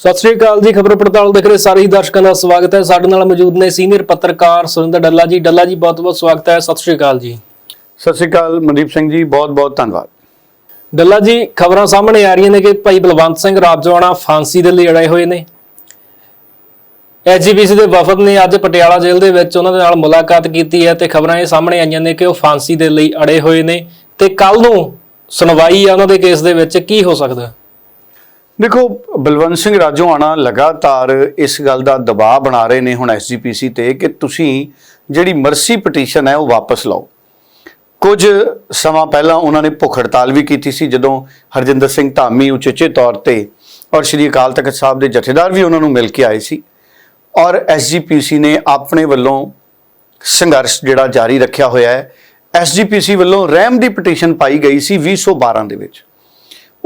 ਸਤਿ ਸ੍ਰੀ ਅਕਾਲ ਜੀ ਖਬਰ ਪੜਤਾਲ ਦੇਖ ਰਹੇ ਸਾਰੇ ਹੀ ਦਰਸ਼ਕਾਂ ਦਾ ਸਵਾਗਤ ਹੈ। ਸਾਡੇ ਨਾਲ ਮੌਜੂਦ ਨੇ ਸੀਨੀਅਰ ਪੱਤਰਕਾਰ ਸੁਰਿੰਦਰ ਡੱਲਾ ਜੀ। ਡੱਲਾ ਜੀ ਬਹੁਤ-ਬਹੁਤ ਸਵਾਗਤ ਹੈ। ਸਤਿ ਸ੍ਰੀ ਅਕਾਲ ਜੀ। ਸਤਿ ਸ਼੍ਰੀ ਅਕਾਲ ਮਨਦੀਪ ਸਿੰਘ ਜੀ ਬਹੁਤ ਬਹੁਤ ਧੰਨਵਾਦ। ਡੱਲਾ ਜੀ ਖਬਰਾਂ ਸਾਹਮਣੇ ਆ ਰਹੀਆਂ ਨੇ ਕਿ ਭਾਈ ਬਲਵੰਤ ਸਿੰਘ ਰਾਜਵਾਣਾ ਫਾਂਸੀ ਦੇ ਲਈ ਅੜੇ ਹੋਏ ਨੇ। ਐਜੀਪੀਸੀ ਦੇ ਵਫਦ ਨੇ ਅੱਜ ਪਟਿਆਲਾ ਜੇਲ੍ਹ ਦੇ ਵਿੱਚ ਉਹਨਾਂ ਦੇ ਨਾਲ ਮੁਲਾਕਾਤ ਕੀਤੀ ਹੈ ਤੇ ਖਬਰਾਂ ਇਹ ਸਾਹਮਣੇ ਆਈਆਂ ਨੇ ਕਿ ਉਹ ਫਾਂਸੀ ਦੇ ਲਈ ਅੜੇ ਹੋਏ ਨੇ। ਤੇ ਕੱਲ ਨੂੰ ਸੁਣਵਾਈ ਆ ਉਹਨਾਂ ਦੇ ਕੇਸ ਦੇ ਵਿੱਚ। ਕੀ ਹੋ ਸਕਦਾ? ਦੇਖੋ, ਬਲਵੰਤ ਸਿੰਘ ਰਾਜੋਆਣਾ ਲਗਾਤਾਰ ਇਸ ਗੱਲ ਦਾ ਦਬਾਅ ਬਣਾ ਰਹੇ ਨੇ ਹੁਣ ਐਸਜੀਪੀਸੀ ਤੇ ਕਿ ਤੁਸੀਂ ਜਿਹੜੀ ਮਰਸੀ ਪਟੀਸ਼ਨ ਹੈ ਉਹ ਵਾਪਸ ਲਓ। ਕੁਝ ਸਮਾਂ ਪਹਿਲਾਂ ਉਹਨਾਂ ਨੇ ਭੁੱਖ ਹੜਤਾਲ ਵੀ ਕੀਤੀ ਸੀ, ਜਦੋਂ ਹਰਜਿੰਦਰ ਸਿੰਘ ਧਾਮੀ ਉਚੇਚੇ ਤੌਰ ਤੇ ਔਰ ਸ਼੍ਰੀ ਅਕਾਲ ਤਖਤ ਸਾਹਿਬ ਦੇ ਜਥੇਦਾਰ ਵੀ ਉਹਨਾਂ ਨੂੰ ਮਿਲ ਕੇ ਆਏ ਸੀ ਔਰ ਐਸਜੀਪੀਸੀ ਨੇ ਆਪਣੇ ਵੱਲੋਂ ਸੰਘਰਸ਼ ਜਿਹੜਾ ਜਾਰੀ ਰੱਖਿਆ ਹੋਇਆ ਹੈ ਐਸਜੀਪੀਸੀ ਵੱਲੋਂ ਰਹਿਮ ਦੀ ਪਟੀਸ਼ਨ ਪਾਈ ਗਈ ਸੀ 2012 ਦੇ ਵਿੱਚ।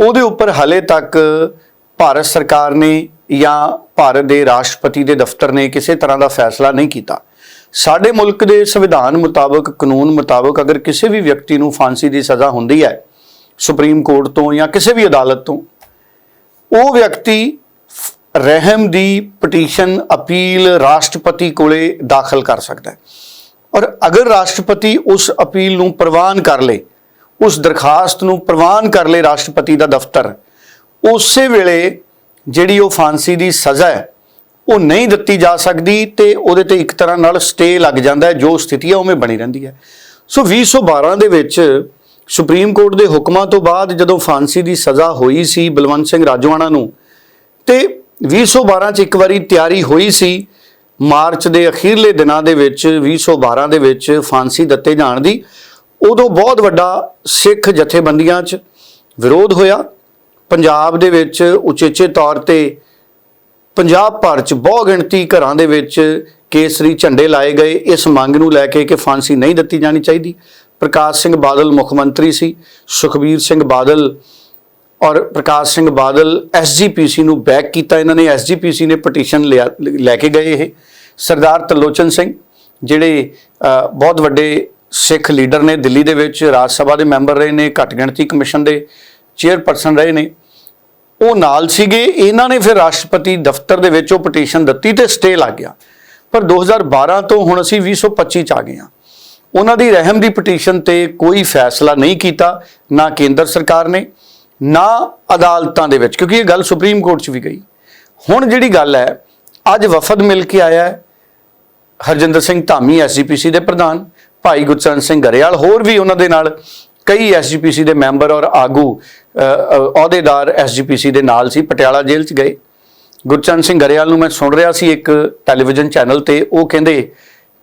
ਉਹਦੇ ਉੱਪਰ ਹਲੇ ਤੱਕ ਭਾਰਤ ਸਰਕਾਰ ਨੇ ਜਾਂ ਭਾਰਤ ਦੇ ਰਾਸ਼ਟਰਪਤੀ ਦੇ ਦਫ਼ਤਰ ਨੇ ਕਿਸੇ ਤਰ੍ਹਾਂ ਦਾ ਫੈਸਲਾ ਨਹੀਂ ਕੀਤਾ। ਸਾਡੇ ਮੁਲਕ ਦੇ ਸੰਵਿਧਾਨ ਮੁਤਾਬਕ, ਕਾਨੂੰਨ ਮੁਤਾਬਕ ਅਗਰ ਕਿਸੇ ਵੀ ਵਿਅਕਤੀ ਨੂੰ ਫਾਂਸੀ ਦੀ ਸਜ਼ਾ ਹੁੰਦੀ ਹੈ, ਸੁਪਰੀਮ ਕੋਰਟ ਤੋਂ ਜਾਂ ਕਿਸੇ ਵੀ ਅਦਾਲਤ ਤੋਂ, ਉਹ ਵਿਅਕਤੀ ਰਹਿਮ ਦੀ ਪਟੀਸ਼ਨ ਅਪੀਲ ਰਾਸ਼ਟਰਪਤੀ ਕੋਲੇ ਦਾਖਲ ਕਰ ਸਕਦਾ ਹੈ। ਔਰ ਅਗਰ ਰਾਸ਼ਟਰਪਤੀ ਉਸ ਅਪੀਲ ਨੂੰ ਪ੍ਰਵਾਨ ਕਰ ਲੇ ਉਸ ਦਰਖਾਸਤ ਨੂੰ ਪ੍ਰਵਾਨ ਕਰ ਲੇ ਰਾਸ਼ਟਰਪਤੀ ਦਾ ਦਫ਼ਤਰ। ਉਸੇ ਵੇਲੇ ਜਿਹੜੀ ਉਹ ਫਾਂਸੀ ਦੀ ਸਜ਼ਾ ਹੈ, ਉਹ ਨਹੀਂ ਦਿੱਤੀ ਜਾ ਸਕਦੀ ਤੇ ਉਹਦੇ ਤੇ ਇੱਕ ਤਰ੍ਹਾਂ ਨਾਲ ਸਟੇ ਲੱਗ ਜਾਂਦਾ ਹੈ, ਜੋ ਸਥਿਤੀ ਹੈ, ਉਵੇਂ ਬਣੀ ਰਹਿੰਦੀ ਹੈ। ਸੋ 2012 ਦੇ ਵਿੱਚ ਸੁਪਰੀਮ ਕੋਰਟ ਦੇ ਹੁਕਮਾਂ ਤੋਂ ਬਾਅਦ ਜਦੋਂ ਫਾਂਸੀ ਦੀ ਸਜ਼ਾ ਹੋਈ ਸੀ ਬਲਵੰਤ ਸਿੰਘ ਰਾਜਵਾਣਾ ਨੂੰ, ਤੇ 2012 ਚ ਇੱਕ ਵਾਰੀ ਤਿਆਰੀ ਹੋਈ ਸੀ, ਮਾਰਚ ਦੇ ਅਖੀਰਲੇ ਦਿਨਾਂ ਦੇ ਵਿੱਚ 2012 ਦੇ ਵਿੱਚ ਫਾਂਸੀ ਦਿੱਤੇ ਜਾਣ ਦੀ ਉਦੋਂ ਬਹੁਤ ਵੱਡਾ ਸਿੱਖ ਜਥੇਬੰਦੀਆਂ 'ਚ ਵਿਰੋਧ ਹੋਇਆ। ਪੰਜਾਬ ਦੇ ਵਿੱਚ ਉਚੇਚੇ ਤੌਰ ਤੇ ਪੰਜਾਬ ਭਰ 'ਚ ਬਹੁ ਗਿਣਤੀ ਘਰਾਂ ਦੇ ਵਿੱਚ ਕੇਸਰੀ ਝੰਡੇ ਲਾਏ ਗਏ। ਇਸ ਮੰਗ ਨੂੰ ਲੈ ਕੇ ਕਿ ਫਾਂਸੀ ਨਹੀਂ ਦਿੱਤੀ ਜਾਣੀ ਚਾਹੀਦੀ। ਪ੍ਰਕਾਸ਼ ਸਿੰਘ ਬਾਦਲ ਮੁੱਖ ਮੰਤਰੀ ਸੀ। ਸੁਖਬੀਰ ਸਿੰਘ ਬਾਦਲ ਔਰ ਪ੍ਰਕਾਸ਼ ਸਿੰਘ ਬਾਦਲ ਐਸਜੀਪੀਸੀ ਨੂੰ ਬੈਕ ਕੀਤਾ। ਇਹਨਾਂ ਨੇ ਐਸਜੀਪੀਸੀ ਨੇ ਪਟੀਸ਼ਨ ਲੈ ਕੇ ਗਏ ਇਹ। ਸਰਦਾਰ ਤਲੋਚਨ ਸਿੰਘ, ਜਿਹੜੇ ਬਹੁਤ ਵੱਡੇ ਸਿੱਖ ਲੀਡਰ ਨੇ ਦਿੱਲੀ ਦੇ ਵਿੱਚ ਰਾਜ ਸਭਾ ਦੇ ਮੈਂਬਰ ਰਹੇ ਨੇ, ਘੱਟ ਗਿਣਤੀ ਕਮਿਸ਼ਨ ਦੇ ਚੇਅਰਪਰਸਨ ਰਹੇ ਨੇ। ਉਹ ਨਾਲ ਸੀਗੇ, ਇਹਨਾਂ ਨੇ ਫਿਰ ਰਾਸ਼ਟਰਪਤੀ ਦਫ਼ਤਰ ਦੇ ਵਿੱਚ ਉਹ ਪਟੀਸ਼ਨ ਦਿੱਤੀ ਤੇ ਸਟੇ ਲੱਗ ਗਿਆ। ਪਰ 2012 ਤੋਂ ਹੁਣ ਅਸੀਂ 2025 ਚ ਆ ਗਏ ਹਾਂ। ਉਹਨਾਂ ਦੀ ਰਹਿਮ ਦੀ ਪਟੀਸ਼ਨ ਤੇ ਕੋਈ ਫੈਸਲਾ ਨਹੀਂ ਕੀਤਾ, ਨਾ ਕੇਂਦਰ ਸਰਕਾਰ ਨੇ, ਨਾ ਅਦਾਲਤਾਂ ਦੇ ਵਿੱਚ, ਕਿਉਂਕਿ ਇਹ ਗੱਲ ਸੁਪਰੀਮ ਕੋਰਟ 'ਚ ਵੀ ਗਈ। ਹੁਣ ਜਿਹੜੀ ਗੱਲ ਹੈ, ਅੱਜ ਵਫਦ ਮਿਲ ਕੇ ਆਇਆ ਹੈ, ਹਰਜਿੰਦਰ ਸਿੰਘ ਧਾਮੀ ਐਸਜੀਪੀਸੀ ਦੇ ਪ੍ਰਧਾਨ। ਭਾਈ ਗੁਰਚਰਨ ਸਿੰਘ ਗਰੇਵਾਲ ਹੋਰ ਵੀ ਉਹਨਾਂ ਦੇ ਨਾਲ ਕਈ ਐਸਜੀਪੀਸੀ ਦੇ ਮੈਂਬਰ ਔਰ ਆਗੂ ਅ, ਅ, ਅਹੁਦੇਦਾਰ ਐਸਜੀਪੀਸੀ ਦੇ ਨਾਲ ਸੀ ਪਟਿਆਲਾ ਜੇਲ੍ਹ 'ਚ ਗਏ। ਗੁਰਚਰਨ ਸਿੰਘ ਗਰੇਵਾਲ ਨੂੰ ਮੈਂ ਸੁਣ ਰਿਹਾ ਸੀ ਇੱਕ ਟੈਲੀਵਿਜ਼ਨ ਚੈਨਲ ਤੇ ਉਹ ਕਹਿੰਦੇ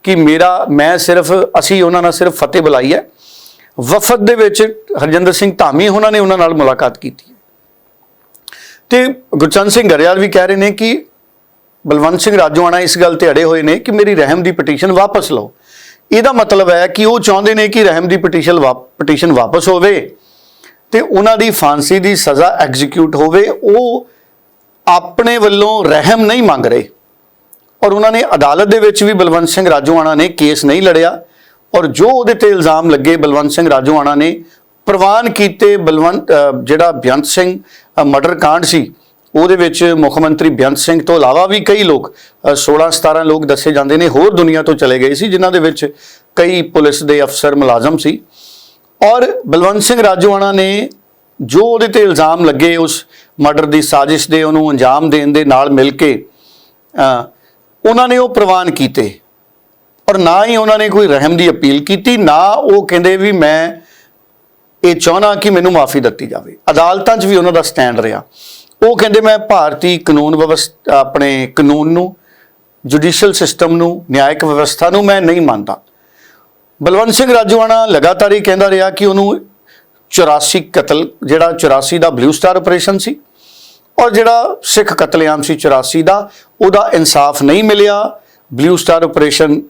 ਕਿ ਮੇਰਾ ਮੈਂ ਸਿਰਫ ਅਸੀਂ ਉਹਨਾਂ ਨਾਲ ਸਿਰਫ ਫਤਿਹ ਬੁਲਾਈ ਹੈ। ਵਫਦ ਦੇ ਵਿੱਚ ਹਰਜਿੰਦਰ ਸਿੰਘ ਧਾਮੀ ਉਹਨਾਂ ਨੇ ਉਹਨਾਂ ਨਾਲ ਮੁਲਾਕਾਤ ਕੀਤੀ ਤੇ ਗੁਰਚਰਨ ਸਿੰਘ ਗਰੇਵਾਲ ਵੀ ਕਹਿ ਰਹੇ ਨੇ ਕਿ ਬਲਵੰਤ ਸਿੰਘ ਰਾਜੋਆਣਾ ਇਸ ਗੱਲ ਤੇ ਅੜੇ ਹੋਏ ਨੇ ਕਿ ਮੇਰੀ ਰਹਿਮ ਦੀ ਪਟੀਸ਼ਨ ਵਾਪਸ ਲਓ। ਇਹਦਾ ਮਤਲਬ ਹੈ ਕਿ ਉਹ ਚਾਹੁੰਦੇ ਨੇ ਕਿ ਰਹਿਮ ਦੀ ਪਟੀਸ਼ਨ ਪਟੀਸ਼ਨ ਵਾਪਸ ਹੋਵੇ ਤੇ ਉਹਨਾਂ ਦੀ ਫਾਂਸੀ ਦੀ ਸਜ਼ਾ ਐਗਜ਼ੀਕਿਊਟ ਹੋਵੇ ਉਹ ਆਪਣੇ ਵੱਲੋਂ ਰਹਿਮ ਨਹੀਂ ਮੰਗ ਰਹੇ। ਔਰ ਉਹਨਾਂ ਨੇ ਅਦਾਲਤ ਦੇ ਵਿੱਚ ਵੀ ਬਲਵੰਤ ਸਿੰਘ ਰਾਜੋਆਣਾ ਨੇ ਕੇਸ ਨਹੀਂ ਲੜਿਆ। ਔਰ ਜੋ ਉਹਦੇ ਤੇ ਇਲਜ਼ਾਮ ਲੱਗੇ ਬਲਵੰਤ ਸਿੰਘ ਰਾਜੋਆਣਾ ਨੇ ਪ੍ਰਵਾਨ ਕੀਤੇ ਬਲਵੰਤ ਜਿਹੜਾ ਬੇਅੰਤ ਸਿੰਘ ਅ, ਮਰਡਰ ਕਾਂਡ ਸੀ ਉਹਦੇ ਵਿੱਚ ਮੁੱਖ ਮੰਤਰੀ ਬੇਅੰਤ ਸਿੰਘ ਤੋਂ ਇਲਾਵਾ ਵੀ ਕਈ ਲੋਕ 16 17 ਲੋਕ ਦੱਸੇ ਜਾਂਦੇ ਨੇ, ਹੋਰ ਦੁਨੀਆ ਤੋਂ ਚਲੇ ਗਏ ਸੀ, ਜਿਨ੍ਹਾਂ ਦੇ ਵਿੱਚ ਕਈ ਪੁਲਿਸ ਦੇ ਅਫਸਰ ਮੁਲਾਜ਼ਮ ਸੀ। ਔਰ ਬਲਵੰਤ ਸਿੰਘ ਰਾਜੋਆਣਾ ਨੇ ਜੋ ਉਹਦੇ ਤੇ ਇਲਜ਼ਾਮ ਲੱਗੇ ਉਸ ਮਰਡਰ ਦੀ ਸਾਜ਼ਿਸ਼ ਦੇ, ਉਹਨੂੰ ਅੰਜਾਮ ਦੇਣ ਦੇ ਨਾਲ ਮਿਲ ਕੇ ਉਹਨਾਂ ਨੇ ਉਹ ਪ੍ਰਵਾਨ ਕੀਤੇ। ਔਰ ਨਾ ਹੀ ਉਹਨਾਂ ਨੇ ਕੋਈ ਰਹਿਮ ਦੀ ਅਪੀਲ ਕੀਤੀ, ਨਾ ਉਹ ਕਹਿੰਦੇ ਵੀ ਮੈਂ ਇਹ ਚਾਹਣਾ ਕਿ ਮੈਨੂੰ ਮਾਫੀ ਦਿੱਤੀ ਜਾਵੇ। ਅਦਾਲਤਾਂ 'ਚ ਵੀ ਉਹਨਾਂ ਦਾ ਸਟੈਂਡ ਰਿਹਾ। ਉਹ ਕਹਿੰਦੇ ਮੈਂ ਭਾਰਤੀ ਕਾਨੂੰਨ ਵਿਵਸਥਾ, ਆਪਣੇ ਕਾਨੂੰਨ ਨੂੰ ਜੁਡੀਸ਼ੀਅਲ ਸਿਸਟਮ ਨੂੰ, ਨਿਆਇਕ ਵਿਵਸਥਾ ਨੂੰ ਮੈਂ ਨਹੀਂ ਮੰਨਦਾ। ਬਲਵੰਤ ਸਿੰਘ ਰਾਜੋਆਣਾ ਲਗਾਤਾਰ ਹੀ ਕਹਿੰਦਾ ਰਿਹਾ ਕਿ ਉਹਨੂੰ 84 ਕਤਲ, ਜਿਹੜਾ 84 ਦਾ ਬਲੂ ਸਟਾਰ ਆਪਰੇਸ਼ਨ ਸੀ ਔਰ ਜਿਹੜਾ ਸਿੱਖ ਕਤਲੇਆਮ ਸੀ 84 ਦਾ, ਉਹਦਾ ਇਨਸਾਫ ਨਹੀਂ ਮਿਲਿਆ। ਬਲੂ ਸਟਾਰ ਆਪਰੇਸ਼ਨ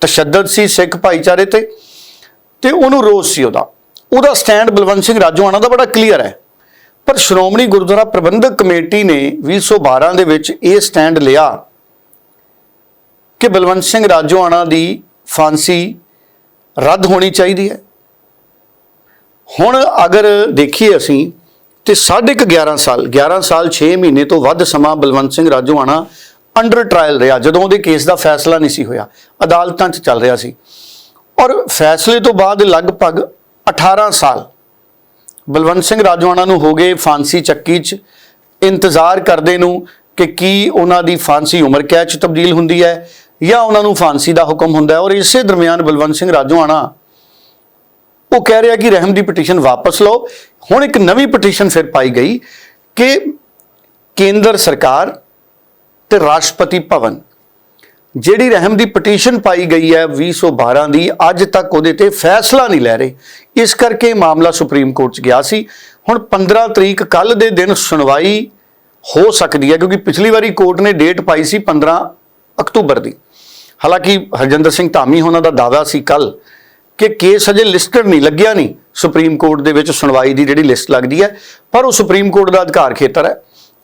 ਤਸ਼ੱਦਦ ਸੀ ਸਿੱਖ ਭਾਈਚਾਰੇ ਤੇ ਤੇ ਉਹਨੂੰ ਰੋਸ ਸੀ ਉਹਦਾ। ਉਹਦਾ ਸਟੈਂਡ ਬਲਵੰਤ ਸਿੰਘ ਰਾਜੋਆਣਾ ਦਾ ਬੜਾ ਕਲੀਅਰ ਹੈ। ਪਰ ਸ਼੍ਰੋਮਣੀ ਗੁਰਦੁਆਰਾ ਪ੍ਰਬੰਧਕ ਕਮੇਟੀ ਨੇ 2012 ਦੇ ਵਿੱਚ ਇਹ ਸਟੈਂਡ ਲਿਆ ਕਿ ਬਲਵੰਤ ਸਿੰਘ ਰਾਜੋਆਣਾ ਦੀ ਫਾਂਸੀ ਰੱਦ ਹੋਣੀ ਚਾਹੀਦੀ ਹੈ। ਹੁਣ ਅਗਰ ਦੇਖੀਏ ਅਸੀਂ ਤੇ ਸਾਢੇ ਕੁ 11 ਸਾਲ 11 ਸਾਲ 6 ਮਹੀਨੇ ਤੋਂ ਵੱਧ ਸਮਾਂ ਬਲਵੰਤ ਸਿੰਘ ਰਾਜੋਆਣਾ ਅੰਡਰ ਟ੍ਰਾਇਲ ਰਿਹਾ, ਜਦੋਂ ਉਹਦੇ ਕੇਸ ਦਾ ਫੈਸਲਾ ਨਹੀਂ ਸੀ ਹੋਇਆ, ਅਦਾਲਤਾਂ 'ਚ ਚੱਲ ਰਿਹਾ ਸੀ। ਔਰ ਫੈਸਲੇ ਤੋਂ ਬਾਅਦ ਲਗਭਗ 18 ਸਾਲ ਬਲਵੰਤ ਸਿੰਘ ਰਾਜੋਆਣਾ ਨੂੰ ਹੋ ਗਏ ਫਾਂਸੀ ਚੱਕੀ 'ਚ। ਇੰਤਜ਼ਾਰ ਕਰਦੇ ਨੂੰ ਕਿ ਕੀ ਉਹਨਾਂ ਦੀ ਫਾਂਸੀ ਉਮਰ ਕੈਦ 'ਚ ਤਬਦੀਲ ਹੁੰਦੀ ਹੈ ਜਾਂ ਉਹਨਾਂ ਨੂੰ ਫਾਂਸੀ ਦਾ ਹੁਕਮ ਹੁੰਦਾ ਹੈ। ਔਰ ਇਸੇ ਦਰਮਿਆਨ ਬਲਵੰਤ ਸਿੰਘ ਰਾਜੋਆਣਾ ਉਹ ਕਹਿ ਰਿਹਾ ਕਿ ਰਹਿਮ ਦੀ ਪਟੀਸ਼ਨ ਵਾਪਸ ਲਓ। ਹੁਣ ਇੱਕ ਨਵੀਂ ਪਟੀਸ਼ਨ ਫਿਰ ਪਾਈ ਗਈ ਕਿ ਕੇਂਦਰ ਸਰਕਾਰ ਤੇ ਰਾਸ਼ਟਰਪਤੀ ਭਵਨ ਜਿਹੜੀ ਰਹਿਮ ਦੀ ਪਟੀਸ਼ਨ ਪਾਈ ਗਈ ਹੈ 2012 ਦੀ, ਅੱਜ ਤੱਕ ਉਹਦੇ ਤੇ ਫੈਸਲਾ ਨਹੀਂ ਲੈ ਰਹੇ। ਇਸ ਕਰਕੇ ਮਾਮਲਾ ਸੁਪਰੀਮ ਕੋਰਟ 'ਚ ਗਿਆ ਸੀ। ਹੁਣ 15 ਤਰੀਕ ਕੱਲ ਦੇ ਦਿਨ ਸੁਣਵਾਈ ਹੋ ਸਕਦੀ ਹੈ, ਕਿਉਂਕਿ ਪਿਛਲੀ ਵਾਰੀ ਕੋਰਟ ਨੇ ਡੇਟ ਪਾਈ ਸੀ 15 ਅਕਤੂਬਰ ਦੀ। ਹਾਲਾਂਕਿ ਹਰਜਿੰਦਰ ਸਿੰਘ ਧਾਮੀ ਉਹਨਾਂ ਦਾ ਦਾਅਵਾ ਸੀ ਕੱਲ ਕਿ ਕੇਸ ਅਜੇ ਲਿਸਟਡ ਨਹੀਂ, ਲੱਗਿਆ ਨਹੀਂ। ਸੁਪਰੀਮ ਕੋਰਟ ਦੇ ਵਿੱਚ ਸੁਣਵਾਈ ਦੀ ਜਿਹੜੀ ਲਿਸਟ ਲੱਗਦੀ ਹੈ, ਪਰ ਉਹ ਸੁਪਰੀਮ ਕੋਰਟ ਦਾ ਅਧਿਕਾਰ ਖੇਤਰ ਹੈ।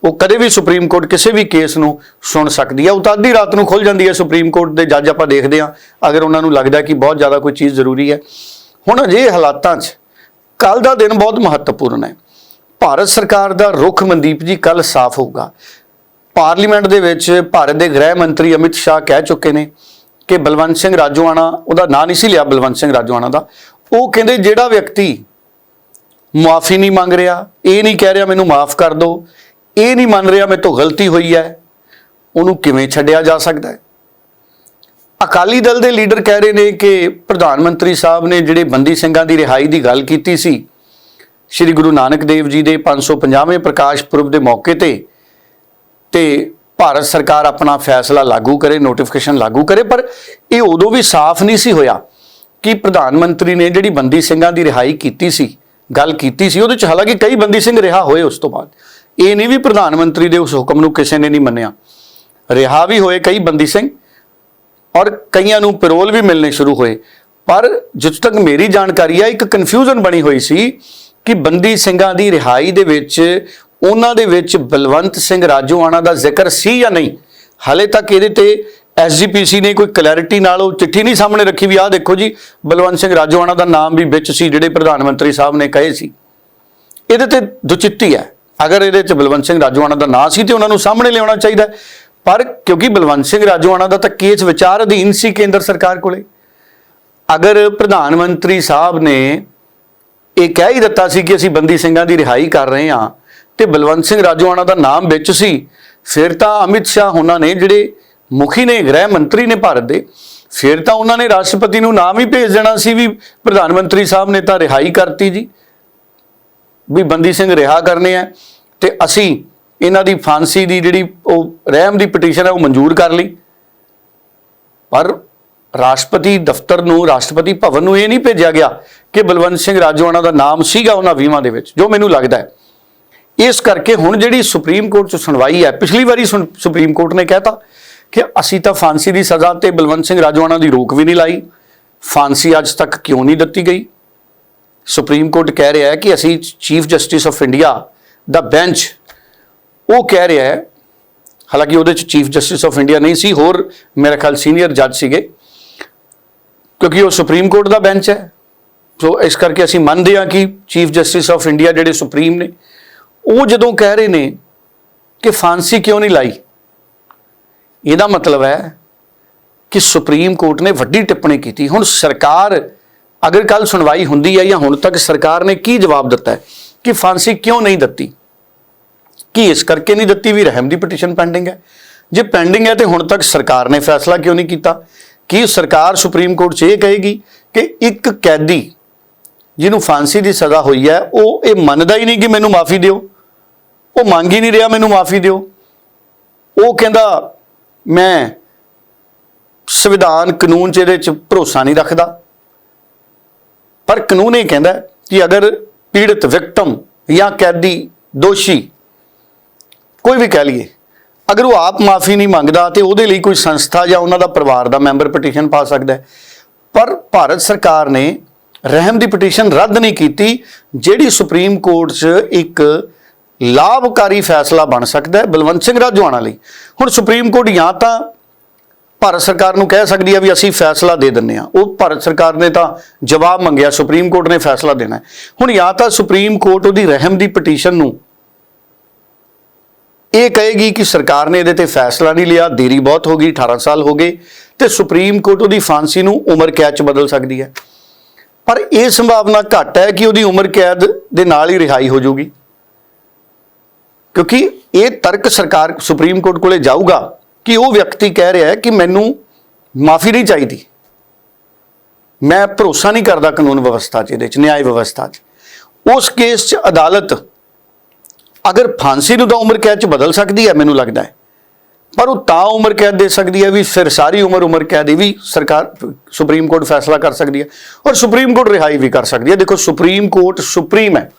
ਉਹ ਕਦੇ ਵੀ ਸੁਪਰੀਮ ਕੋਰਟ ਕਿਸੇ ਵੀ ਕੇਸ ਨੂੰ ਸੁਣ ਸਕਦੀ ਹੈ ਉਹ ਤਾਂ ਅੱਧੀ ਰਾਤ ਨੂੰ ਖੁੱਲ ਜਾਂਦੀ ਹੈ ਸੁਪਰੀਮ ਕੋਰਟ ਦੇ ਜੱਜ ਆਪਾਂ ਦੇਖਦੇ ਹਾਂ ਅਗਰ ਉਹਨਾਂ ਨੂੰ ਲੱਗਦਾ ਕਿ ਬਹੁਤ ਜ਼ਿਆਦਾ ਕੋਈ ਚੀਜ਼ ਜ਼ਰੂਰੀ ਹੈ। ਹੁਣ ਅਜੇ ਹਾਲਾਤਾਂ 'ਚ ਕੱਲ ਦਾ ਦਿਨ ਬਹੁਤ ਮਹੱਤਵਪੂਰਨ ਹੈ। ਭਾਰਤ ਸਰਕਾਰ ਦਾ ਰੁਖ ਮਨਦੀਪ ਜੀ ਕੱਲ ਸਾਫ਼ ਹੋਊਗਾ। ਪਾਰਲੀਮੈਂਟ ਦੇ ਵਿੱਚ ਭਾਰਤ ਦੇ ਗ੍ਰਹਿ ਮੰਤਰੀ ਅਮਿਤ ਸ਼ਾਹ ਕਹਿ ਚੁੱਕੇ ਨੇ ਕਿ ਬਲਵੰਤ ਸਿੰਘ ਰਾਜੋਆਣਾ, ਉਹਦਾ ਨਾਂ ਨਹੀਂ ਸੀ ਲਿਆ ਬਲਵੰਤ ਸਿੰਘ ਰਾਜੋਆਣਾ ਦਾ। ਉਹ ਕਹਿੰਦੇ ਜਿਹੜਾ ਵਿਅਕਤੀ ਮੁਆਫੀ ਨਹੀਂ ਮੰਗ ਰਿਹਾ, ਇਹ ਨਹੀਂ ਕਹਿ ਰਿਹਾ ਮੈਨੂੰ ਮਾਫ ਕਰ ਦਿਓ। ਇਹ ਨਹੀਂ ਮੰਨ ਰਿਹਾ ਮੇਰੇ ਤੋਂ ਗਲਤੀ ਹੋਈ ਹੈ। ਉਹਨੂੰ ਕਿਵੇਂ ਛੱਡਿਆ ਜਾ ਸਕਦਾ ਹੈ? ਅਕਾਲੀ ਦਲ ਦੇ ਲੀਡਰ ਕਹਿ ਰਹੇ ਨੇ ਕਿ ਪ੍ਰਧਾਨ ਮੰਤਰੀ ਸਾਹਿਬ ਨੇ ਜਿਹੜੇ ਬੰਦੀ ਸਿੰਘਾਂ ਦੀ ਰਿਹਾਈ ਦੀ ਗੱਲ ਕੀਤੀ ਸੀ, ਸ੍ਰੀ ਗੁਰੂ ਨਾਨਕ ਦੇਵ ਜੀ ਦੇ 550ਵੇਂ ਪ੍ਰਕਾਸ਼ ਪੁਰਬ ਦੇ ਮੌਕੇ ਤੇ ਤੇ ਭਾਰਤ ਸਰਕਾਰ ਆਪਣਾ ਫੈਸਲਾ ਲਾਗੂ ਕਰੇ ਨੋਟੀਫਿਕੇਸ਼ਨ ਲਾਗੂ ਕਰੇ, ਪਰ ਇਹ ਉਦੋਂ ਵੀ ਸਾਫ਼ ਨਹੀਂ ਸੀ ਹੋਇਆ ਕਿ ਪ੍ਰਧਾਨ ਮੰਤਰੀ ਨੇ ਜਿਹੜੀ ਬੰਦੀ ਸਿੰਘਾਂ ਦੀ ਰਿਹਾਈ ਕੀਤੀ ਸੀ, ਗੱਲ ਕੀਤੀ ਸੀ, ਉਹਦੇ ਚ ਹਾਲਾਂਕਿ ਕਈ ਬੰਦੀ ਸਿੰਘ ਰਿਹਾ ਹੋਏ ਉਸ ਤੋਂ ਬਾਅਦ। ਇਹ ਨਹੀਂ ਵੀ ਪ੍ਰਧਾਨ ਮੰਤਰੀ ਦੇ ਉਸ ਹੁਕਮ ਨੂੰ ਕਿਸੇ ਨੇ ਨਹੀਂ ਮੰਨਿਆ। ਰਿਹਾ ਵੀ ਹੋਏ ਕਈ ਬੰਦੀ ਸਿੰਘ ਔਰ ਕਈਆਂ ਨੂੰ ਪੈਰੋਲ ਵੀ ਮਿਲਣੇ ਸ਼ੁਰੂ ਹੋਏ। ਪਰ ਜਿੱਥੇ ਤੱਕ ਮੇਰੀ ਜਾਣਕਾਰੀ ਹੈ ਇੱਕ ਕਨਫਿਊਜ਼ਨ ਬਣੀ ਹੋਈ ਸੀ ਕਿ ਬੰਦੀ ਸਿੰਘਾਂ ਦੀ ਰਿਹਾਈ ਦੇ ਵਿੱਚ, ਉਹਨਾਂ ਦੇ ਵਿੱਚ ਬਲਵੰਤ ਸਿੰਘ ਰਾਜੋਆਣਾ ਦਾ ਜ਼ਿਕਰ ਸੀ ਜਾਂ ਨਹੀਂ? ਹਾਲੇ ਤੱਕ ਇਹਦੇ ਤੇ ਐਸਜੀਪੀਸੀ ਨੇ ਕੋਈ ਕਲੈਰਿਟੀ ਨਾਲ ਉਹ ਚਿੱਠੀ ਨਹੀਂ ਸਾਹਮਣੇ ਰੱਖੀ ਵੀ ਆਹ ਦੇਖੋ ਜੀ, ਬਲਵੰਤ ਸਿੰਘ ਰਾਜੋਆਣਾ ਦਾ ਨਾਮ ਵੀ ਵਿੱਚ ਸੀ, ਜਿਹੜੇ ਪ੍ਰਧਾਨ ਮੰਤਰੀ ਸਾਹਿਬ ਨੇ ਕਹੇ ਸੀ। ਇਹਦੇ ਤੇ ਦੁਚਿੱਤੀ ਹੈ। ਅਗਰ ਇਹਦੇ ਚ ਬਲਵੰਤ ਸਿੰਘ ਰਾਜੋਆਣਾ ਦਾ ਨਾਂ ਸੀ ਤੇ ਉਹਨਾਂ ਨੂੰ ਸਾਹਮਣੇ ਲਿਆਉਣਾ ਚਾਹੀਦਾ ਪਰ ਕਿਉਂਕਿ ਬਲਵੰਤ ਸਿੰਘ ਰਾਜੋਆਣਾ ਦਾ ਤਾਂ ਕੇਸ ਵਿਚਾਰ ਅਧੀਨ ਸੀ ਕੇਂਦਰ ਸਰਕਾਰ ਕੋਲੇ। ਅਗਰ ਪ੍ਰਧਾਨ ਮੰਤਰੀ ਸਾਹਿਬ ਨੇ ਇਹ ਕਹਿ ਹੀ ਦਿੱਤਾ ਸੀ ਕਿ ਅਸੀਂ ਬੰਦੀ ਸਿੰਘਾਂ ਦੀ ਰਿਹਾਈ ਕਰ ਰਹੇ ਹਾਂ ਤੇ ਬਲਵੰਤ ਸਿੰਘ ਰਾਜੋਆਣਾ ਦਾ ਨਾਮ ਵਿੱਚ ਸੀ, ਫਿਰ ਤਾਂ ਅਮਿਤ ਸ਼ਾਹ ਉਹਨਾਂ ਨੇ ਜਿਹੜੇ ਮੁਖੀ ਨੇ, ਗ੍ਰਹਿ ਮੰਤਰੀ ਨੇ ਭਾਰਤ ਦੇ, ਫਿਰ ਤਾਂ ਉਹਨਾਂ ਨੇ ਰਾਸ਼ਟਰਪਤੀ ਨੂੰ ਨਾਮ ਹੀ ਭੇਜ ਦੇਣਾ ਸੀ ਵੀ ਪ੍ਰਧਾਨ ਮੰਤਰੀ ਸਾਹਿਬ ਨੇ ਤਾਂ ਰਿਹਾਈ ਕਰਤੀ ਜੀ। ਵੀ ਬੰਦੀ ਸਿੰਘ ਰਿਹਾ ਕਰਨੇ ਆ ਤੇ ਅਸੀਂ ਇਹਨਾਂ ਦੀ ਫਾਂਸੀ ਦੀ ਜਿਹੜੀ ਉਹ ਰਹਿਮ ਦੀ ਪਟੀਸ਼ਨ ਹੈ ਉਹ ਮਨਜ਼ੂਰ ਕਰ ਲਈ। ਪਰ ਰਾਸ਼ਟਰਪਤੀ ਦਫ਼ਤਰ ਨੂੰ, ਰਾਸ਼ਟਰਪਤੀ ਭਵਨ ਨੂੰ ਇਹ ਨਹੀਂ ਭੇਜਿਆ ਗਿਆ ਕਿ ਬਲਵੰਤ ਸਿੰਘ ਰਾਜੋਆਣਾ ਦਾ ਨਾਮ ਸੀਗਾ ਉਹਨਾਂ ਵੀਵਾਂ ਦੇ ਵਿੱਚ, ਜੋ ਮੈਨੂੰ ਲੱਗਦਾ ਹੈ। ਇਸ ਕਰਕੇ ਹੁਣ ਜਿਹੜੀ ਸੁਪਰੀਮ ਕੋਰਟ 'ਚ ਸੁਣਵਾਈ ਹੈ, ਪਿਛਲੀ ਵਾਰੀ ਸੁਣ- ਸੁਪਰੀਮ ਕੋਰਟ ਨੇ ਕਹਿਤਾ ਕਿ ਅਸੀਂ ਤਾਂ ਫਾਂਸੀ ਦੀ ਸਜ਼ਾ ਤੇ ਬਲਵੰਤ ਸਿੰਘ ਰਾਜੋਆਣਾ ਦੀ ਰੋਕ ਵੀ ਨਹੀਂ ਲਾਈ। ਫਾਂਸੀ ਅੱਜ ਤੱਕ ਕਿਉਂ ਨਹੀਂ ਦਿੱਤੀ ਗਈ? ਸੁਪਰੀਮ ਕੋਰਟ ਕਹਿ ਰਿਹਾ ਹੈ ਕਿ ਅਸੀਂ ਚੀਫ ਜਸਟਿਸ ਆਫ ਇੰਡੀਆ ਦਾ ਬੈਂਚ, ਉਹ ਕਹਿ ਰਿਹਾ ਹੈ, ਹਾਲਾਂਕਿ ਉਹਦੇ ਚ ਚੀਫ ਜਸਟਿਸ ਆਫ ਇੰਡੀਆ ਨਹੀਂ ਸੀ, ਹੋਰ ਮੇਰੇ ਖਿਆਲ ਸੀਨੀਅਰ ਜੱਜ ਸੀਗੇ, ਕਿਉਂਕਿ ਉਹ ਸੁਪਰੀਮ ਕੋਰਟ ਦਾ ਬੈਂਚ ਹੈ। ਸੋ ਇਸ ਕਰਕੇ ਅਸੀਂ ਮੰਨਦੇ ਹਾਂ ਕਿ ਚੀਫ ਜਸਟਿਸ ਆਫ ਇੰਡੀਆ ਜਿਹੜੇ ਸੁਪਰੀਮ ਨੇ, ਉਹ ਜਦੋਂ ਕਹਿ ਰਹੇ ਨੇ ਕਿ ਫਾਂਸੀ ਕਿਉਂ ਨਹੀਂ ਲਾਈ, ਇਹਦਾ ਮਤਲਬ ਹੈ ਕਿ ਸੁਪਰੀਮ ਕੋਰਟ ਨੇ ਵੱਡੀ ਟਿੱਪਣੀ ਕੀਤੀ। ਹੁਣ ਸਰਕਾਰ ਅਗਰ ਕੱਲ ਸੁਣਵਾਈ ਹੁੰਦੀ ਹੈ ਜਾਂ ਹੁਣ ਤੱਕ ਸਰਕਾਰ ਨੇ ਕੀ ਜਵਾਬ ਦਿੱਤਾ ਹੈ? ਕਿ ਫਾਂਸੀ ਕਿਉਂ ਨਹੀਂ ਦਿੱਤੀ? ਕੀ ਇਸ ਕਰਕੇ ਨਹੀਂ ਦਿੱਤੀ ਵੀ ਰਹਿਮ ਦੀ ਪਟੀਸ਼ਨ ਪੈਂਡਿੰਗ ਹੈ? ਜੇ ਪੈਂਡਿੰਗ ਹੈ ਤੇ ਹੁਣ ਤੱਕ ਸਰਕਾਰ ਨੇ ਫੈਸਲਾ ਕਿਉਂ ਨਹੀਂ ਕੀਤਾ? ਕੀ ਸਰਕਾਰ ਸੁਪਰੀਮ ਕੋਰਟ 'ਚ ਇਹ ਕਹੇਗੀ ਕਿ ਇੱਕ ਕੈਦੀ ਜਿਹਨੂੰ ਫਾਂਸੀ ਦੀ ਸਜ਼ਾ ਹੋਈ ਹੈ, ਉਹ ਇਹ ਮੰਨਦਾ ਹੀ ਨਹੀਂ ਕਿ ਮੈਨੂੰ ਮਾਫੀ ਦਿਓ। ਉਹ ਮੰਗ ਹੀ ਨਹੀਂ ਰਿਹਾ ਮੈਨੂੰ ਮਾਫੀ ਦਿਓ। ਉਹ ਕਹਿੰਦਾ, ਮੈਂ ਸੰਵਿਧਾਨ ਕਾਨੂੰਨ 'ਚ ਇਹਦੇ 'ਚ ਭਰੋਸਾ ਨਹੀਂ ਰੱਖਦਾ। ਪਰ ਕਾਨੂੰਨ ਇਹ ਕਹਿੰਦਾ ਕਿ ਅਗਰ ਪੀੜਤ ਵਿਕਟਮ ਜਾਂ ਕੈਦੀ ਦੋਸ਼ੀ ਕੋਈ ਵੀ ਕਹਿ ਲਈਏ, ਅਗਰ ਉਹ ਆਪ ਮਾਫੀ ਨਹੀਂ ਮੰਗਦਾ ਤੇ ਉਹਦੇ ਲਈ ਕੋਈ ਸੰਸਥਾ ਜਾਂ ਉਹਨਾਂ ਦਾ ਪਰਿਵਾਰ ਦਾ ਮੈਂਬਰ ਪਟੀਸ਼ਨ ਪਾ ਸਕਦਾ ਹੈ। ਪਰ ਭਾਰਤ ਸਰਕਾਰ ਨੇ ਰਹਿਮ ਦੀ ਪਟੀਸ਼ਨ ਰੱਦ ਨਹੀਂ ਕੀਤੀ, ਜਿਹੜੀ ਸੁਪਰੀਮ ਕੋਰਟ 'ਚ ਇੱਕ ਲਾਭਕਾਰੀ ਫੈਸਲਾ ਬਣ ਸਕਦਾ ਹੈ ਬਲਵੰਤ ਸਿੰਘ ਰਾਜੋਆਣਾ ਲਈ। ਹੁਣ ਸੁਪਰੀਮ ਕੋਰਟ ਜਾਂ ਤਾਂ ਭਾਰਤ ਸਰਕਾਰ ਨੂੰ ਕਹਿ ਸਕਦੀ ਹੈ ਵੀ ਅਸੀਂ ਫੈਸਲਾ ਦੇ ਦਿੰਨੇ ਆ। ਉਹ ਭਾਰਤ ਸਰਕਾਰ ਨੇ ਤਾਂ ਜਵਾਬ ਮੰਗਿਆ, ਸੁਪਰੀਮ ਕੋਰਟ ਨੇ ਫੈਸਲਾ ਦੇਣਾ ਹੁਣ ਜਾਂ ਤਾਂ ਸੁਪਰੀਮ ਕੋਰਟ ਉਹਦੀ ਰਹਿਮ ਦੀ ਪਟੀਸ਼ਨ ਨੂੰ ਇਹ ਕਹੇਗੀ ਕਿ ਸਰਕਾਰ ਨੇ ਇਹਦੇ ਤੇ ਫੈਸਲਾ ਨਹੀਂ ਲਿਆ, ਦੇਰੀ ਬਹੁਤ ਹੋ ਗਈ 18 ਸਾਲ ਹੋ ਗਏ, ਤੇ ਸੁਪਰੀਮ ਕੋਰਟ ਉਹਦੀ ਫਾਂਸੀ ਨੂੰ ਉਮਰ ਕੈਦ ਚ ਬਦਲ ਸਕਦੀ ਹੈ। ਪਰ ਇਹ ਸੰਭਾਵਨਾ ਘੱਟ ਹੈ ਕਿ ਉਹਦੀ ਉਮਰ ਕੈਦ ਦੇ ਨਾਲ ਹੀ ਰਿਹਾਈ ਹੋ ਜਾਊਗੀ। ਕਿਉਂਕਿ ਇਹ ਤਰਕ ਸਰਕਾਰ ਸੁਪਰੀਮ ਕੋਰਟ ਕੋਲੇ ਜਾਊਗਾ ਕਿ ਉਹ ਵਿਅਕਤੀ ਕਹਿ ਰਿਹਾ ਹੈ ਕਿ ਮੈਨੂੰ ਮਾਫੀ ਨਹੀਂ ਚਾਹੀਦੀ। ਮੈਂ ਭਰੋਸਾ ਨਹੀਂ ਕਰਦਾ ਕਾਨੂੰਨ ਵਿਵਸਥਾ 'ਚ, ਇਹਦੇ 'ਚ, ਨਿਆਂ ਵਿਵਸਥਾ 'ਚ। ਉਸ ਕੇਸ 'ਚ ਅਦਾਲਤ ਅਗਰ ਫਾਂਸੀ ਨੂੰ ਤਾਂ ਉਮਰ ਕੈਦ 'ਚ ਬਦਲ ਸਕਦੀ ਹੈ, ਮੈਨੂੰ ਲੱਗਦਾ ਹੈ। ਪਰ ਉਹ ਤਾਂ ਉਮਰ ਕੈਦ ਦੇ ਸਕਦੀ ਹੈ ਵੀ ਫਿਰ ਸਾਰੀ ਉਮਰ ਉਮਰ ਕੈਦ ਇਹ ਵੀ ਸਰਕਾਰ, ਸੁਪਰੀਮ ਕੋਰਟ ਫੈਸਲਾ ਕਰ ਸਕਦੀ ਹੈ ਔਰ ਸੁਪਰੀਮ ਕੋਰਟ ਰਿਹਾਈ ਵੀ ਕਰ ਸਕਦੀ ਹੈ। ਦੇਖੋ, ਸੁਪਰੀਮ ਕੋਰਟ ਸੁਪਰੀਮ ਹੈ।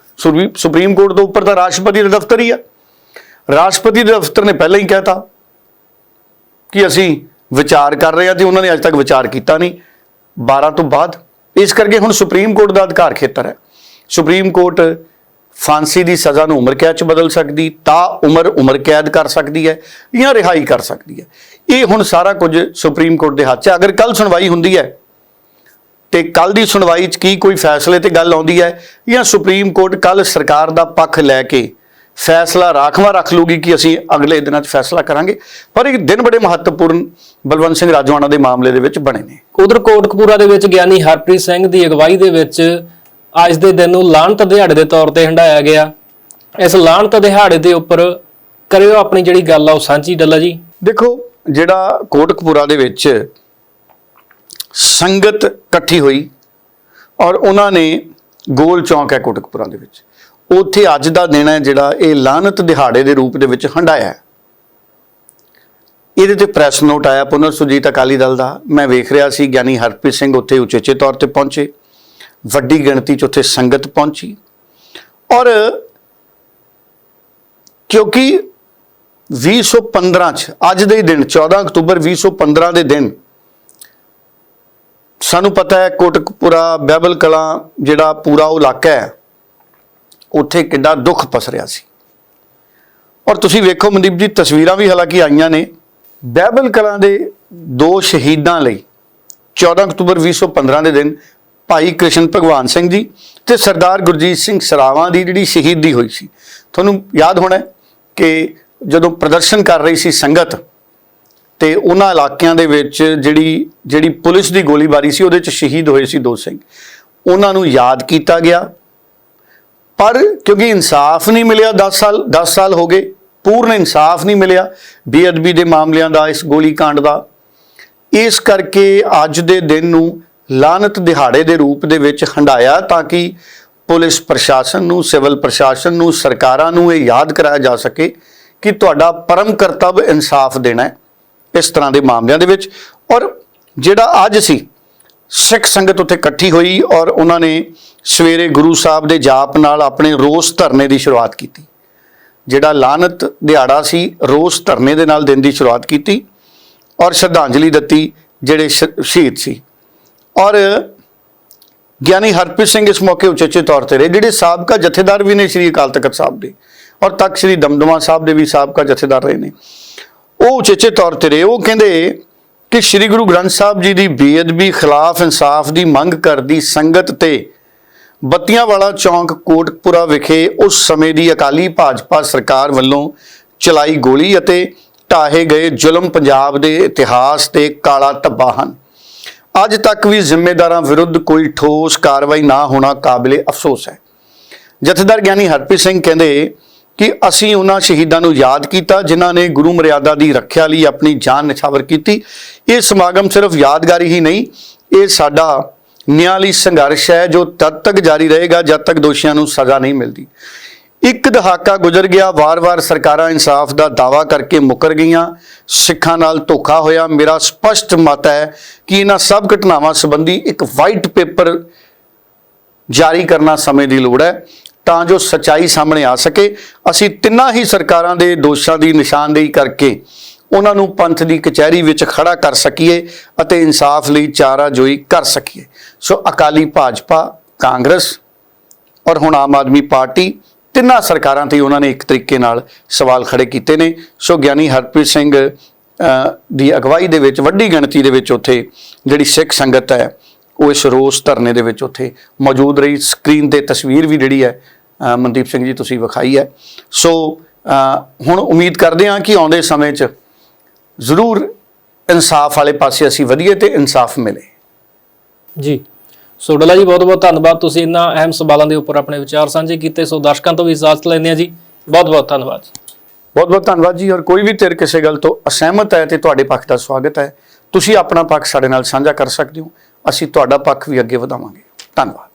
ਸੁਪਰੀਮ ਕੋਰਟ ਤੋਂ ਉੱਪਰ ਤਾਂ ਰਾਸ਼ਟਰਪਤੀ ਦਾ ਦਫ਼ਤਰ ਹੀ ਹੈ। ਰਾਸ਼ਟਰਪਤੀ ਦੇ ਦਫ਼ਤਰ ਨੇ ਪਹਿਲਾਂ ਹੀ ਕਹਿਤਾ ਕਿ ਅਸੀਂ ਵਿਚਾਰ ਕਰ ਰਹੇ ਹਾਂ ਤੇ ਉਹਨਾਂ ਨੇ ਅਜੇ ਤੱਕ ਵਿਚਾਰ ਕੀਤਾ ਨਹੀਂ। 12 ਤੋਂ ਬਾਅਦ ਇਸ ਕਰਕੇ ਹੁਣ ਸੁਪਰੀਮ ਕੋਰਟ ਦਾ ਅਧਿਕਾਰ ਖੇਤਰ ਹੈ। ਸੁਪਰੀਮ ਕੋਰਟ ਫਾਂਸੀ ਦੀ ਸਜ਼ਾ ਨੂੰ ਉਮਰ ਕੈਦ ਚ ਬਦਲ ਸਕਦੀ, ਤਾਂ ਉਮਰ ਉਮਰ ਕੈਦ ਕਰ ਸਕਦੀ ਹੈ ਜਾਂ ਰਿਹਾਈ ਕਰ ਸਕਦੀ ਹੈ। ਇਹ ਹੁਣ ਸਾਰਾ ਕੁਝ ਸੁਪਰੀਮ ਕੋਰਟ ਦੇ ਹੱਥ 'ਚ ਅਗਰ ਕੱਲ ਸੁਣਵਾਈ ਹੁੰਦੀ ਹੈ, ਤੇ ਕੱਲ ਦੀ ਸੁਣਵਾਈ 'ਚ ਕੀ ਕੋਈ ਫੈਸਲੇ ਤੇ ਗੱਲ ਆਉਂਦੀ ਹੈ ਜਾਂ ਸੁਪਰੀਮ ਕੋਰਟ ਕੱਲ ਸਰਕਾਰ ਦਾ ਪੱਖ ਲੈ ਕੇ ਫੈਸਲਾ ਰਾਖਵਾ ਰੱਖ ਲੂਗੀ ਕਿ ਅਸੀਂ ਅਗਲੇ ਦਿਨਾਂ 'ਚ ਫੈਸਲਾ ਕਰਾਂਗੇ। ਪਰ ਇਹ ਦਿਨ ਬੜੇ ਮਹੱਤਵਪੂਰਨ ਬਲਵੰਤ ਸਿੰਘ ਰਾਜਵਾਨਾ ਦੇ ਮਾਮਲੇ ਦੇ ਵਿੱਚ ਬਣੇ ਨੇ। ਉਧਰ ਕੋਟਕਪੂਰਾ ਦੇ ਵਿੱਚ ਗਿਆਨੀ ਹਰਪ੍ਰੀਤ ਸਿੰਘ ਦੀ ਅਗਵਾਈ ਦੇ ਵਿੱਚ ਅੱਜ ਦੇ ਦਿਨ ਨੂੰ ਲਾਹਨਤ ਦਿਹਾੜੇ ਦੇ ਤੌਰ ਤੇ ਹੰਡਾਇਆ ਗਿਆ। ਇਸ ਲਾਹਨਤ ਦਿਹਾੜੇ ਦੇ ਉੱਪਰ ਕਰਿਓ ਆਪਣੀ ਜਿਹੜੀ ਗੱਲ ਆ ਉਹ ਸਾਂਝੀ ਡੱਲਾ ਜੀ। ਦੇਖੋ ਜਿਹੜਾ ਕੋਟਕਪੂਰਾ ਦੇ ਵਿੱਚ ਸੰਗਤ ਇਕੱਠੀ ਹੋਈ ਔਰ ਉਹਨਾਂ ਨੇ ਗੋਲ ਚੌਂਕ ਹੈ ਕੋਟਕਪੂਰਾ ਦੇ ਵਿੱਚ। ਉੱਥੇ ਅੱਜ ਦਾ ਦਿਨ ਹੈ ਜਿਹੜਾ ਇਹ ਲਾਨਤ ਦਿਹਾੜੇ ਦੇ ਰੂਪ ਦੇ ਵਿੱਚ ਹੰਡਾਇਆ ਇਹਦੇ ਤੇ ਪ੍ਰੈਸ ਨੋਟ ਆਇਆ, ਪੁਨਰ ਸੁਜੀਤ ਅਕਾਲੀ ਦਲ ਦਾ। ਮੈਂ ਵੇਖ ਰਿਹਾ ਸੀ, ਗਿਆਨੀ ਹਰਪ੍ਰੀਤ ਸਿੰਘ ਉੱਥੇ ਉਚੇਚੇ ਤੌਰ ਤੇ ਪਹੁੰਚੇ। ਵੱਡੀ ਗਿਣਤੀ 'ਚ ਉੱਥੇ ਸੰਗਤ ਪਹੁੰਚੀ। ਔਰ ਕਿਉਂਕਿ 2015 ਚ, ਅੱਜ ਦੇ ਹੀ ਦਿਨ 14 ਅਕਤੂਬਰ 2015 ਦੇ ਦਿਨ, ਸਾਨੂੰ ਪਤਾ ਹੈ ਕੋਟਕਪੁਰਾ ਬੈਬਲ ਕਲਾਂ ਜਿਹੜਾ ਪੂਰਾ ਉਹ ਇਲਾਕਾ ਹੈ। ਉੱਥੇ ਕਿੰਨਾ ਦੁੱਖ ਪਸਰਿਆ ਸੀ। ਔਰ ਤੁਸੀਂ ਵੇਖੋ ਮਨਦੀਪ ਜੀ, ਤਸਵੀਰਾਂ ਵੀ ਹਾਲਾਂਕਿ ਆਈਆਂ ਨੇ। ਬਹਿਬਲ ਕਲਾਂ ਦੇ ਦੋ ਸ਼ਹੀਦਾਂ ਲਈ 14 ਅਕਤੂਬਰ 2015 ਦੇ ਦਿਨ ਭਾਈ ਕ੍ਰਿਸ਼ਨ ਭਗਵਾਨ ਸਿੰਘ ਜੀ ਤੇ ਸਰਦਾਰ ਗੁਰਜੀਤ ਸਿੰਘ ਸਰਾਵਾਂ ਦੀ ਜਿਹੜੀ ਸ਼ਹੀਦੀ ਹੋਈ ਸੀ। ਤੁਹਾਨੂੰ ਯਾਦ ਹੋਣਾ ਕਿ ਜਦੋਂ ਪ੍ਰਦਰਸ਼ਨ ਕਰ ਰਹੀ ਸੀ ਸੰਗਤ ਤੇ ਉਹਨਾਂ ਇਲਾਕਿਆਂ ਦੇ ਵਿੱਚ ਜਿਹੜੀ ਜਿਹੜੀ ਪੁਲਿਸ ਦੀ ਗੋਲੀਬਾਰੀ ਸੀ, ਉਹਦੇ ਚ ਸ਼ਹੀਦ ਹੋਏ ਸੀ ਦੋ ਸਿੰਘ। ਉਹਨਾਂ ਨੂੰ ਯਾਦ ਕੀਤਾ ਗਿਆ। ਪਰ ਕਿਉਂਕਿ ਇਨਸਾਫ ਨਹੀਂ ਮਿਲਿਆ 10 ਸਾਲ 10 ਸਾਲ ਹੋ ਗਏ, ਪੂਰਨ ਇਨਸਾਫ ਨਹੀਂ ਮਿਲਿਆ ਬੇਅਦਬੀ ਦੇ ਮਾਮਲਿਆਂ ਦਾ, ਇਸ ਗੋਲੀ ਕਾਂਡ ਦਾ। ਇਸ ਕਰਕੇ ਅੱਜ ਦੇ ਦਿਨ ਨੂੰ ਲਾਨਤ ਦਿਹਾੜੇ ਦੇ ਰੂਪ ਦੇ ਵਿੱਚ ਹੰਡਾਇਆ ਤਾਂ ਕਿ ਪੁਲਿਸ ਪ੍ਰਸ਼ਾਸਨ ਨੂੰ, ਸਿਵਲ ਪ੍ਰਸ਼ਾਸਨ ਨੂੰ, ਸਰਕਾਰਾਂ ਨੂੰ ਇਹ ਯਾਦ ਕਰਾਇਆ ਜਾ ਸਕੇ ਕਿ ਤੁਹਾਡਾ ਪਰਮ ਕਰਤੱਵ ਇਨਸਾਫ ਦੇਣਾ ਹੈ ਇਸ ਤਰ੍ਹਾਂ ਦੇ ਮਾਮਲਿਆਂ ਦੇ ਵਿੱਚ। ਔਰ ਜਿਹੜਾ ਅੱਜ ਸੀ ਸਿੱਖ ਸੰਗਤ ਉੱਥੇ ਇਕੱਠੀ ਹੋਈ ਔਰ ਉਹਨਾਂ ਨੇ ਸਵੇਰੇ ਗੁਰੂ ਸਾਹਿਬ ਦੇ ਜਾਪ ਨਾਲ ਆਪਣੇ ਰੋਸ ਧਰਨੇ ਦੀ ਸ਼ੁਰੂਆਤ ਕੀਤੀ। ਜਿਹੜਾ ਲਾਨਤ ਦਿਹਾੜਾ ਸੀ, ਰੋਸ ਧਰਨੇ ਦੇ ਨਾਲ ਦਿਨ ਦੀ ਸ਼ੁਰੂਆਤ ਕੀਤੀ ਔਰ ਸ਼ਰਧਾਂਜਲੀ ਦਿੱਤੀ ਜਿਹੜੇ ਸ਼- ਸ਼ਹੀਦ ਸੀ। ਔਰ ਗਿਆਨੀ ਹਰਪ੍ਰੀਤ ਸਿੰਘ ਇਸ ਮੌਕੇ ਉਚੇਚੇ ਤੌਰ ਤੇ ਰਹੇ, ਜਿਹੜੇ ਸਾਬਕਾ ਜਥੇਦਾਰ ਵੀ ਨੇ ਸ੍ਰੀ ਅਕਾਲ ਤਖਤ ਸਾਹਿਬ ਦੇ ਔਰ ਤਖਤ ਸ੍ਰੀ ਦਮਦਮਾ ਸਾਹਿਬ ਦੇ ਵੀ ਸਾਬਕਾ ਜਥੇਦਾਰ ਰਹੇ ਨੇ। ਉਹ ਉਚੇਚੇ ਤੌਰ ਤੇ ਰਹੇ, ਉਹ ਕਹਿੰਦੇ ਕਿ ਸ੍ਰੀ ਗੁਰੂ ਗ੍ਰੰਥ ਸਾਹਿਬ ਜੀ ਦੀ ਬੇਅਦਬੀ ਖਿਲਾਫ ਇਨਸਾਫ ਦੀ ਮੰਗ ਕਰਦੀ ਸੰਗਤ ਤੇ ਬੱਤੀਆਂ ਵਾਲਾ ਚੌਂਕ ਕੋਟਕਪੁਰਾ ਵਿਖੇ ਉਸ ਸਮੇਂ ਦੀ ਅਕਾਲੀ ਭਾਜਪਾ ਸਰਕਾਰ ਵੱਲੋਂ ਚਲਾਈ ਗੋਲੀ ਅਤੇ ਢਾਹੇ ਗਏ ਜ਼ੁਲਮ ਪੰਜਾਬ ਦੇ ਇਤਿਹਾਸ ਤੇ ਕਾਲਾ ਧੱਬਾ ਹਨ। ਅੱਜ ਤੱਕ ਵੀ ਜ਼ਿੰਮੇਦਾਰਾਂ ਵਿਰੁੱਧ ਕੋਈ ਠੋਸ ਕਾਰਵਾਈ ਨਾ ਹੋਣਾ ਕਾਬਲੇ ਅਫਸੋਸ ਹੈ। ਜਥੇਦਾਰ ਗਿਆਨੀ ਹਰਪ੍ਰੀਤ ਸਿੰਘ ਕਹਿੰਦੇ ਕਿ ਅਸੀਂ ਉਹਨਾਂ ਸ਼ਹੀਦਾਂ ਨੂੰ ਯਾਦ ਕੀਤਾ, ਜਿਨ੍ਹਾਂ ਨੇ ਗੁਰੂ ਮਰਿਆਦਾ ਦੀ ਰੱਖਿਆ ਲਈ ਆਪਣੀ ਜਾਨ ਨਿਛਾਵਰ ਕੀਤੀ। ਇਹ ਸਮਾਗਮ ਸਿਰਫ ਯਾਦਗਾਰੀ ਹੀ ਨਹੀਂ, ਇਹ ਸਾਡਾ ਨਿਆਂ ਲਈ ਸੰਘਰਸ਼ ਹੈ, ਜੋ ਤਦ ਤੱਕ ਜਾਰੀ ਰਹੇਗਾ, ਜਦ ਤੱਕ ਦੋਸ਼ੀਆਂ ਨੂੰ ਸਜ਼ਾ ਨਹੀਂ ਮਿਲਦੀ। ਇੱਕ ਦਹਾਕਾ ਗੁਜ਼ਰ ਗਿਆ, ਵਾਰ-ਵਾਰ ਸਰਕਾਰਾਂ ਇਨਸਾਫ ਦਾ ਦਾਵਾ ਕਰਕੇ ਮੁਕਰ ਗਈਆਂ। ਸਿੱਖਾਂ ਨਾਲ ਧੋਖਾ ਹੋਇਆ। ਮੇਰਾ ਸਪਸ਼ਟ ਮਤ ਹੈ ਕਿ ਇਹਨਾਂ ਸਭ ਘਟਨਾਵਾਂ ਸੰਬੰਧੀ ਇੱਕ ਵਾਈਟ ਪੇਪਰ ਜਾਰੀ ਕਰਨਾ ਸਮੇਂ ਦੀ ਲੋੜ ਹੈ। ਤਾਂ ਜੋ ਸਚਾਈ ਸਾਹਮਣੇ ਆ ਸਕੇ। ਅਸੀਂ ਤਿੰਨਾਂ ਹੀ ਸਰਕਾਰਾਂ ਦੇ ਦੋਸ਼ਾਂ ਦੀ ਨਿਸ਼ਾਨਦੇਹੀ ਕਰਕੇ ਉਹਨਾਂ ਨੂੰ ਪੰਥ ਦੀ ਕਚਹਿਰੀ ਵਿੱਚ ਖੜਾ ਕਰ ਸਕੀਏ ਅਤੇ ਇਨਸਾਫ ਲਈ ਚਾਰਾ ਜੋਈ ਕਰ ਸਕੀਏ। ਸੋ ਅਕਾਲੀ ਭਾਜਪਾ, ਕਾਂਗਰਸ ਔਰ ਹੁਣ ਆਮ ਆਦਮੀ ਪਾਰਟੀ ਤਿੰਨਾਂ ਸਰਕਾਰਾਂ ਤੇ ਉਹਨਾਂ ਨੇ ਇੱਕ ਤਰੀਕੇ ਨਾਲ ਸਵਾਲ ਖੜੇ ਕੀਤੇ ਨੇ। ਸੋ ਗਿਆਨੀ ਹਰਪ੍ਰੀਤ ਸਿੰਘ ਦੀ ਅਗਵਾਈ ਦੇ ਵਿੱਚ, ਵੱਡੀ ਗਿਣਤੀ ਦੇ ਵਿੱਚ ਉੱਥੇ ਜਿਹੜੀ ਸਿੱਖ ਸੰਗਤ ਹੈ, ਉਹ ਇਸ ਰੋਸ ਧਰਨੇ ਦੇ ਵਿੱਚ ਉੱਥੇ ਮੌਜੂਦ ਰਹੀ। ਸਕਰੀਨ ਤੇ ਤਸਵੀਰ ਵੀ ਜਿਹੜੀ ਹੈ ਮਨਦੀਪ ਸਿੰਘ ਜੀ ਤੁਸੀਂ ਵਿਖਾਈ ਹੈ। ਸੋ ਹੁਣ ਉਮੀਦ ਕਰਦੇ ਹਾਂ ਕਿ ਆਉਂਦੇ ਸਮੇਂ 'ਚ ਜ਼ਰੂਰ ਇਨਸਾਫ ਵਾਲੇ ਪਾਸੇ ਅਸੀਂ ਵਧੀਏ ਤੇ ਇਨਸਾਫ ਮਿਲੇ। ਜੀ। ਸੋ ਡੱਲਾ ਜੀ ਬਹੁਤ ਬਹੁਤ ਧੰਨਵਾਦ। ਤੁਸੀਂ ਇਹਨਾਂ ਅਹਿਮ ਸਵਾਲਾਂ ਦੇ ਉੱਪਰ ਆਪਣੇ ਵਿਚਾਰ ਸਾਂਝੇ ਕੀਤੇ। ਸੋ ਦਰਸ਼ਕਾਂ ਤੋਂ ਵੀ ਇਜਾਜ਼ਤ ਲੈਂਦੇ ਹਾਂ ਜੀ। ਬਹੁਤ ਬਹੁਤ ਧੰਨਵਾਦ। ਬਹੁਤ ਬਹੁਤ ਧੰਨਵਾਦ ਜੀ। ਔਰ ਕੋਈ ਵੀ ਧਿਰ ਕਿਸੇ ਗੱਲ ਤੋਂ ਅਸਹਿਮਤ ਹੈ ਤੇ ਤੁਹਾਡੇ ਪੱਖ ਦਾ ਸਵਾਗਤ ਹੈ ਤੁਸੀਂ ਆਪਣਾ ਪੱਖ ਸਾਡੇ ਨਾਲ ਸਾਂਝਾ ਕਰ ਸਕਦੇ ਹੋ। ਅਸੀਂ ਤੁਹਾਡਾ ਪੱਖ ਵੀ ਅੱਗੇ ਵਧਾਵਾਂਗੇ। ਧੰਨਵਾਦ।